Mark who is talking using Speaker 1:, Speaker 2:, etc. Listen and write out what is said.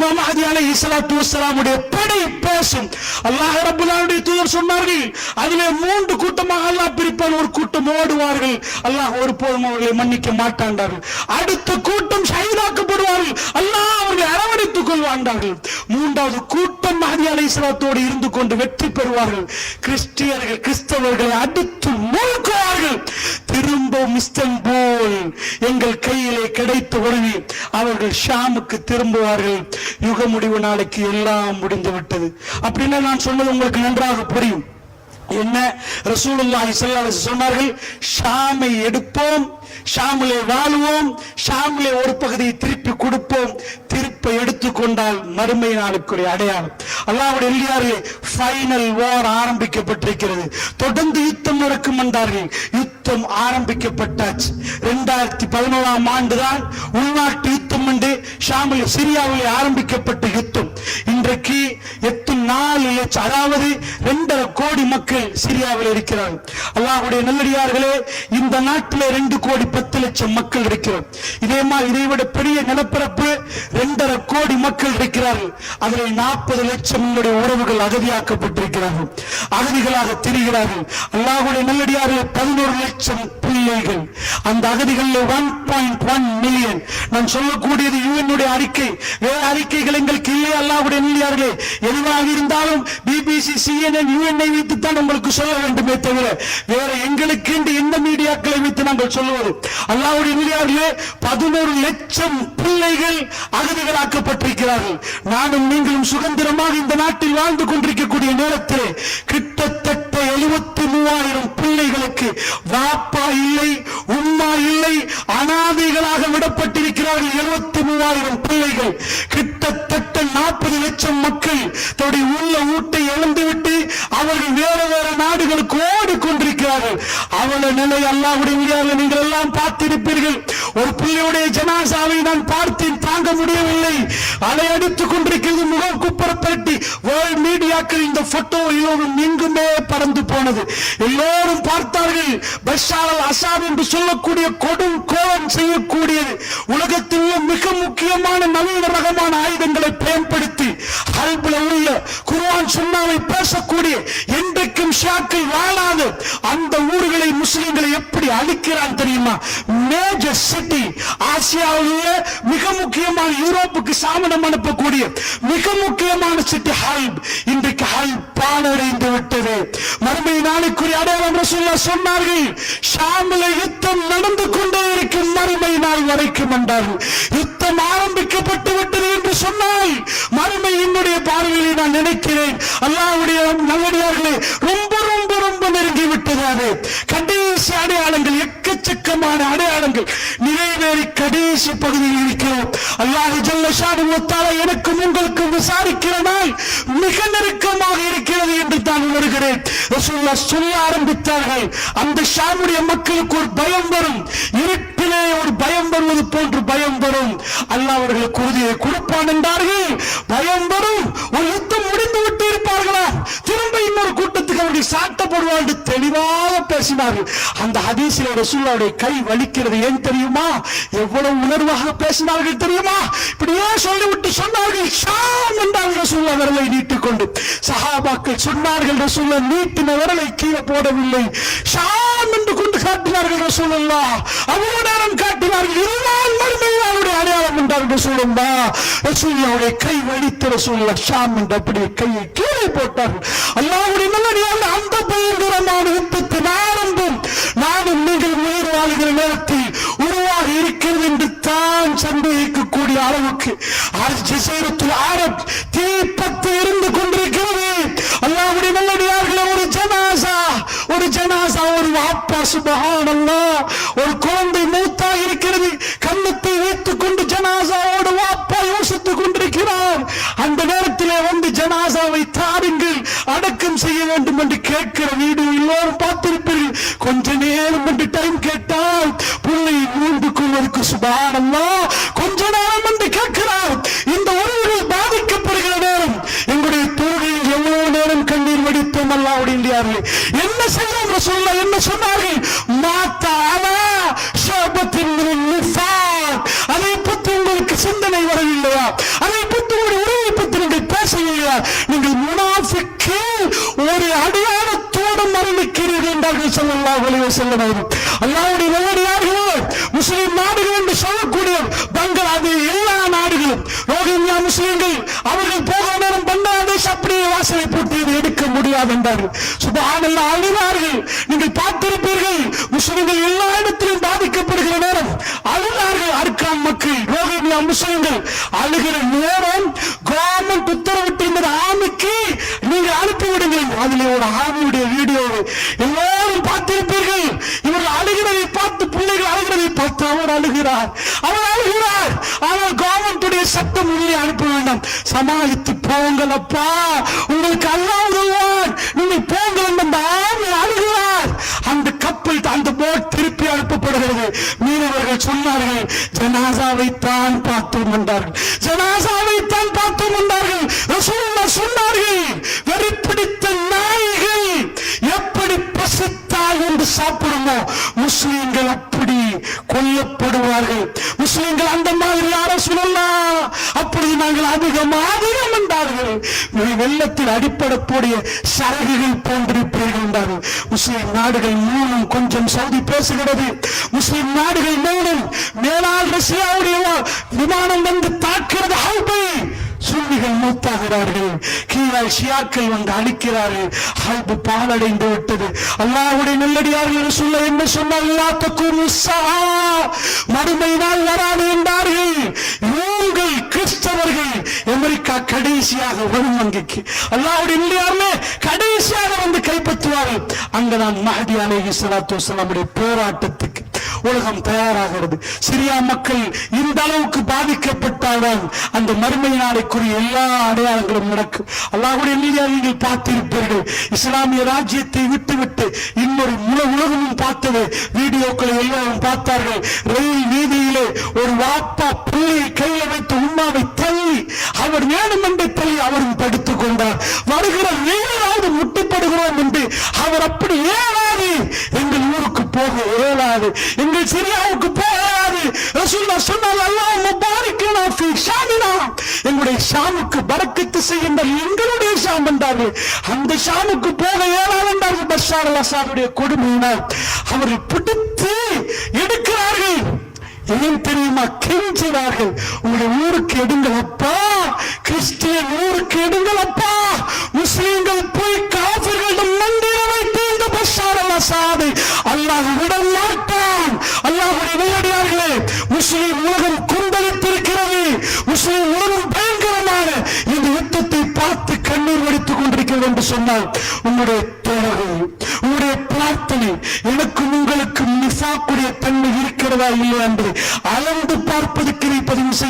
Speaker 1: இமாம் மஹதி அலை இஸ்லாத்து வசலாமுடைய படை பேசும். அல்லாஹ் ரபுல்லாவுடைய தூதர் சொன்னார்கள் அதிலே மூன்று கூட்டமாக அல்லாஹ் பிரிப்பான் ஒரு கூட்டம் ஓடுவார்கள். அல்லாஹ் ஒரு போதும் அவர்களை மன்னிக்க மாட்டாண்டார்கள். அடுத்த கூட்டம் ஷஹீதாக்கப்படுவார்கள். அல்லாஹ் அவர்களை அரவணைத்துக் கொள்வாண்டார்கள். மூன்றாவது கூட்டம் மஹதி அலை இஸ்லாத்தோடு இருந்து கொண்டு வெற்றி பெறுவார்கள். கிறிஸ்டியர்கள் கிறிஸ்தவர்களை அடித்து மூழ்குவார்கள் திரும்பவும் இஸ்தன்போல் எங்கள் கையிலே கிடைத்த உடனே அவர்கள் ஷாமுக்கு திரும்புவார்கள். யுக முடிவு நாளைக்கு எல்லாம் முடிந்து விட்டது. அப்படின்னா நான் சொன்னது உங்களுக்கு நன்றாக புரியும். என்ன? ரசூலுல்லாஹி ஸல்லல்லாஹு சொன்னார்கள் ஷாமை எடுப்போம் ஷாமிலே வாழுவோம் ஷாமிலே ஒரு பகுதியை திருப்பி கொடுப்போம் திரு தீர்ப்பை எடுத்துக்கொண்டால் மறுமை நாளுக்குரிய அடையாளம். அல்லாவுடைய எல்லியார்களே ஃபைனல் வார் ஆரம்பிக்கப்பட்டிருக்கிறது. தொடர்ந்து யுத்தம் நடக்கும் என்றார்கள். யுத்தம் ஆரம்பிக்கப்பட்டாச்சு. இரண்டாயிரத்தி பதினோராம் ஆண்டுதான் உள்நாட்டு யுத்தம் என்று ஷாமில் சிரியாவில் ஆரம்பிக்கப்பட்ட யுத்தம். இன்றைக்கு எத்தனை நாலு லட்சம் அதாவது ரெண்டரை கோடி மக்கள் சிரியாவில் இருக்கிறார்கள். அல்லாஹுடைய நல்லடியார்களே இந்த நாட்டில் ரெண்டு கோடி பத்து லட்சம் மக்கள் இருக்கிறோம். இதே மாதிரி இதை விட பெரிய நிலப்பரப்பு ரெண்டரை கோடி மக்கள் இருக்கிறார்கள். அதில் நாற்பது லட்சம் உங்களுடைய உறவுகள் அகதியாக்கப்பட்டிருக்கிறார்கள். அகதிகளாக தெரிகிறார்கள். அல்லாஹுடைய நல்லடியார்கள் பதினோரு லட்சம் பிள்ளைகள் அந்த அகதிகளில் ஒன் பாயிண்ட் ஒன் மில்லியன் நான் சொல்லக்கூடியது யூஎன்னுடைய அறிக்கை. வேற அறிக்கைகள் எங்களுக்கு இல்லை அல்லாஹுடைய நல்லடியார்களே. எதுவாக இருந்தாலும் பிபிசி சிஎன்என் யூஎன்ஐ வைத்து தான் உங்களுக்கு சொல்ல வேண்டுமே தவிர வேற எங்களுக்கு எந்த மீடியாக்களை வைத்து நாங்கள் சொல்லுவது? அல்லாவுடைய மீடியாவிலே பதினோரு லட்சம் பிள்ளைகள் அகதிகளாக்கப்பட்டிருக்கிறார்கள். நானும் நீங்களும் சுதந்திரமாக இந்த நாட்டில் வாழ்ந்து கொண்டிருக்கக்கூடிய நேரத்தில் கிட்டத்தட்ட அறுபத்தி மூவாயிரம் பிள்ளைகளுக்கு வாப்பா இல்லை உம்மா இல்லை அனாதைகளாக விடப்பட்டிருக்கிறார்கள் எழுபத்தி மூவாயிரம் பிள்ளைகள். கிட்டத்தட்ட நாற்பது லட்சம் மக்கள் தன்னுடைய உள்ள ஊட்டை இழந்துவிட்டு அவர்கள் வேற வேற நாடுகளுக்கு ஓடிக்கொண்டிருக்கிறார்கள். அவள நிலை அல்லாஹ்வுடைய முடியாது நீங்கள் எல்லாம் பார்த்திருப்பீர்கள். ஒரு பிள்ளையுடைய ஜனாசாவை நான் பார்த்து தாங்க முடியவில்லை. அலையடித்துக் கொண்டிருக்கிறது முகம் குப்புற வேர்ல்ட் மீடியாக்கள் இந்த போட்டோ எல்லோரும் எங்குமே பறந்து போனது. எல்லோரும் பார்த்தார்கள் பஷார் அல் அசாத் என்று சொல்லக்கூடிய கொடும் கோலம் செய்யக்கூடியது. உலகத்தில் உள்ள மிக முக்கியமான நவீன ரகமான ஆயுதங்களை பயன்படுத்தி ஹல்புல உள்ள குர்ஆன் சுண்ணாவை பேசக்கூடிய என்றைக்கும் ஷாக்கள் வாழாது. அந்த ஊர்களை முஸ்லிம்களை எப்படி அழிக்கிறான் தெரியுமா? மேஜர் சிட்டி ஆசியாவிலேயே மிக முக்கியமான யூரோப்புக்கு சாமனம் அனுப்பக்கூடிய மிக முக்கியமான சிட்டி ஹல்ப் இன்றைக்கு ஹல்ப் பாலடைந்து விட்டது. மறுமை நாளுக்குரிய அடையாளம் ரசூல்லா சொன்னார்கள். ஷாமில யுத்தம் நடந்து கொண்டே இருக்கும் மறுமை நாள் வரைக்கும் என்றார்கள். யுத்தம் ஆரம்பிக்கப்பட்டு விட்டது என்று சொன்னால் மறுமை என்னுடைய பார்வையில் நான் நினைக்கிறேன். அல்லாவுடைய நல்லடியார்களே ரொம்ப முடியாது கடைசி அடையாளங்கள் எக்கச்சக்கமான அடையாளங்கள். நிறைவேறி கடைசி பகுதியில் இருக்கிறோம். அல்லாஹ் ஜல்லஷானு வத்தால எனக்கும் உங்களுக்கும் விசாரிக்கிற நாள் மிக நெருக்கமாக இருக்கிறது என்று தான் உணர்கிறேன். சொல்ல ஆரம்பித்தார்கள். அந்த ஷாமுடைய மக்களுக்கு ஒரு பயம் வரும். இருட்டிலே ஒரு பயம் வருவது போன்று பயம் வரும். அல்லா அவர்களுக்கு உறுதியை கொடுப்பான் என்றார்கள். பயம் வரும். ஒரு யுத்தம் முடிந்து விட்டு இருப்பார்களா? திரும்ப இன்னொரு கூட்டத்துக்கு அவர்கள் சாட்டப்படுவார் என்று தெளிவாக பேசினார்கள். அந்த ஹதீசில ரசூல்லாவுடைய கை வலிக்கிறது ஏன் தெரியுமா? எவ்வளவு உணர்வாக பேசினார்கள் தெரியுமா? இப்படியே சொல்லிவிட்டு சொன்னார்கள். ஷாம் என்றார்கள் ரசூல்லா விரலை நீட்டிக்கொண்டு. சஹாபாக்கள் சொன்னார்கள் ரசூல்லா நீட்டின விரலை கீழே போடவில்லை. ஷாம் என்று கொண்டு காட்டினார்கள் ரசூலுல்லா அவ்வளவு நேரம் காட்டினார்கள். இதுதான் மறுமையாளுடைய அடையாளம் என்றார்கள் ரசூலுல்லா ரசூல்லாவுடைய கை வலித்த ரசூல்லா ஷாம் என்று அப்படியே கையை கீழே போட்டார்கள். அல்லாவுடைய நல்ல அந்த பயங்கரமான யுத்தத்தின் ஆரம்பம் நானும் நீங்கள் உயிர் வாழ்கிற நேரத்தில் உருவாக இருக்கிறது என்று தான் சந்தேகிக்கக்கூடிய அளவுக்கு அல் ஜசீரத்துல் தீப்பத்து இருந்து கொண்டிருக்கிறது. அல்லாவுடைய நல்லடியார்களே ஒரு ஜனாசா ஒரு ஜனாசா ஒரு அப்பா சுபஹானல்லா ஒரு குழந்தை மூத்தா இருக்கிறது கண்ணத்தை வைத்துக் கொண்டு ஜனாசாவோடு வாப்பா யோசித்துக் கொண்டிருக்கிறார். அந்த நேரத்திலே வந்து ஜனாசாவை தாருங்கள் அடக்கம் செய்ய வேண்டும் என்று கேட்கிற வீடு எல்லோரும் பார்த்திருப்பீர்கள். கொஞ்ச நேரம் என்று டைம் கேட்டால் பிள்ளை மூன்று கொள்வதற்கு சுபானல்லா ஸல்லல்லாஹு அலைஹி வஸல்லம் அவர்கள் முஸ்லிம் நாடுகள் என்று சொல்லக்கூடிய பங்களாதேஷ் எல்லா நாடுகளும் ரோஹிங்கியா முஸ்லிம்கள் அவர்கள் போக நேரம் பங்களாதேஷ் அப்படியே வாசலை போட்டு எடுக்க முடியாது என்றார்கள். சுபஹானல்லா அழுவார்கள். நீங்கள் பார்த்திருப்பீர்கள் முஸ்லிம்கள் எல்லா இடத்திலும் பாதிக்கப்படுகிற நேரம் அழுதார்கள். அர்க்காம் மக்கள் ரோஹிங்கியா முஸ்லிம்கள் அழுகிற நேரம் கவர்மெண்ட் உத்தரவிட்டிருந்த ஆமிக்கு நீங்கள் அனுப்பிவிடுங்கள். அதில் ஒரு ஆமியுடைய வீடியோவை எல்லாரும் பார்த்து இவர்கள் அழுகிறதை பார்த்து பிள்ளைகள் அழுகிறதை பார்த்து அவர் அழுகிறார். அவர் அழுகிறார். ஆனால் கவர்மெண்டுடைய சட்டம் உள்ளே அனுப்ப வேண்டாம். சமாளித்து போங்கள் அப்பா. உங்களுக்கு அல்லா உதவுவார் நீங்கள் போங்கள் என்று அந்த அழுகிறார். அந்த கப்பல் அந்த போட் திருப்பி அனுப்பப்படுகிறது. மீனவர்கள் சொன்னார்கள் ஜனாசாவை தான் பார்த்து வந்தார்கள் ஜனாசாவை தான் பார்த்து வந்தார்கள் சொன்னார்கள் வெறி பிடித்த நாய்கள் எப்படி பசித்தால் என்று சாப்பிடுமோ? முஸ்லிம்கள் கொல்லப்படுவார்கள் முஸ்லிம்கள் அந்த மாதிரி யார சொல்லலாம் அப்பொழுது நாங்கள் அதிகம் அதிகம் என்றார்கள் வெள்ளத்தில் அடிப்படக்கூடிய சரகுகள் போன்றிருப்பீர்கள் என்றார்கள். முஸ்லிம் நாடுகள் மூணும் கொஞ்சம் சவுதி பேசுகிறது. முஸ்லிம் நாடுகள் மூணும் மேலாள் ரஷ்யாவுடைய விமானம் வந்து தாக்கிறது ஹவுபை. சுன்னிகள் மூத்தாகிறார்கள். கீழால் ஷியாக்கள் வந்து அழிக்கிறார்கள் ஹல்பு பாலடைந்து விட்டது. அல்லாஹ்வுடைய நல்லடியார்கள் சொல்ல என்ன சொன்னால் எல்லாத்துக்கும் மறுமை நாள் வராது என்றார்கள். இவங்கள் கிறிஸ்தவர்கள் அமெரிக்கா கடைசியாக வரும் வங்கிக்கு. அல்லாவுடைய நல்லடியார்களே கடைசியாக வந்து கைப்பற்றுவார்கள். அங்கதான் மஹதி மகதி ஸலாத்து வஸலாமுடைய போராட்டத்துக்கு உலகம் தயாராகிறது. சிரியா மக்கள் இந்த அளவுக்கு பாதிக்கப்பட்டால்தான் அந்த மறுமை நாளைக்குரிய எல்லா அடையாளங்களும் நடக்கும். அல்லாஹ்வுடைய நீதியாக நீங்கள் பார்த்திருப்பீர்கள். இஸ்லாமிய ராஜ்யத்தை விட்டுவிட்டு இன்னொரு முழு உலகமும் பார்த்தது. வீடியோக்களை எல்லாரும் பார்த்தார்கள். ரயில் வீதியிலே ஒரு வாப்பா பிள்ளையை கையில வைத்து உம்மாவை தள்ளி அவர் வேணுமென்று தள்ளி அவரும் படுத்துக் கொண்டார். வருகிற வேறாவது முட்டுப்படுகிறோம் என்று அவர் அப்படி ஏறாது எங்கள் ஊருக்கு போக இயலாது. எங்கள் சிரியாவுக்கு போக இயலாது ரசூல்லா சொன்னால் அல்லாஹ் முபாரிக்கனா ஃபீ ஷாமினா. எங்களுடைய ஷாமுக்கு பரக்கத்து செய்யுங்கள் எங்களுடைய ஷாம் என்றார்கள். அந்த ஷாமுக்கு போக இயலாது என்றார்கள். பஷார் அல் அசாதுடைய கொடுமையினால் அவர்கள் பிடித்து எடுக்கிறார்கள். ஏன் தெரியுமா? கெஞ்சினார்கள். உங்களுடைய ஊருக்கு எடுங்கள் அப்பா. கிறிஸ்டியன் ஊருக்கு எடுங்கள் அப்பா. முஸ்லீம்கள் போய் காவிர்களிடம் பேசாது அல்லாஹ் விட மாட்டான் அல்லாஹுடைய நேரடியார்களே முஸ்லிம் உலகம் கொந்தளித்திருக்கிறது. முஸ்லிம் உலகம் பயங்கரமான இந்த யுத்தத்தை பார்த்து கண்ணீர் வடித்துக் கொண்டிருக்கிறது என்று சொன்னால் உங்களுடைய தேவை உங்களுடைய பிரார்த்தனை எனக்கும் உங்களுக்கு மிசாக்குடைய தன்மை இருக்கிறதா இல்லையா என்று அளந்து பார்ப்பதற்கு நீ பதிவு செய்ய